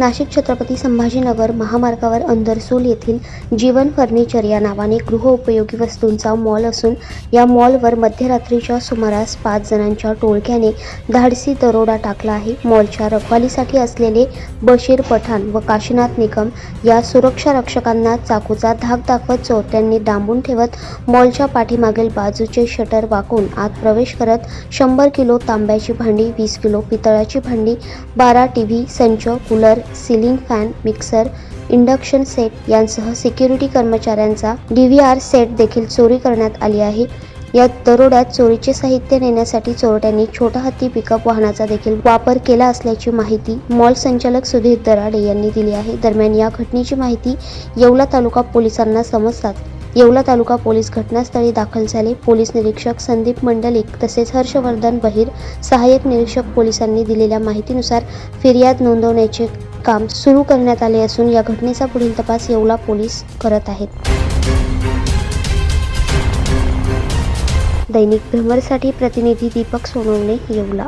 नाशिक छत्रपती संभाजीनगर महामार्गावर अंदरसूल येथील जीवन फर्निचर या नावाने गृहउपयोगी वस्तूंचा मॉल असून या मॉलवर मध्यरात्रीच्या सुमारास पाच जणांच्या टोळक्याने धाडसी दरोडा टाकला आहे. मॉलच्या रखवालीसाठी असलेले बशीर पठाण व काशीनाथ निकम या सुरक्षा रक्षकांना चाकूचा धाक दाखवत चोरट्यांनी डांबून ठेवत मॉलच्या पाठीमागील बाजूचे शटर वाकून आत प्रवेश करत शंभर किलो तांब्याची भांडी वीस किलो पितळाची भांडी बारा टी व्ही संच cooler ceiling fan mixer induction set यांसह सिक्युरिटी कर्मचाऱ्यांचा डी व्ही आर सेट देखील चोरी करण्यात आली आहे. या दरोड्यात चोरीचे साहित्य नेण्यासाठी चोरट्यांनी छोटा हत्ती पिकअप वाहनाचा देखील वापर केला असल्याची माहिती मॉल संचालक सुधीर दराडे यांनी दिली आहे. दरम्यान या घटनेची माहिती येवला तालुका पोलिसांना समजतात. येवला तालुका पोलीस घटनास्थळी दाखल झाले. पोलीस निरीक्षक संदीप मंडलिक तसेच हर्षवर्धन बहिर सहाय्यक निरीक्षक पोलिसांनी दिलेल्या माहितीनुसार फिर्याद नोंदवण्याचे काम सुरू करण्यात आले असून या घटनेचा पुढील तपास येवला पोलीस करत आहेत. दैनिक भ्रमरसाठी प्रतिनिधी दीपक सोनवणे येवला.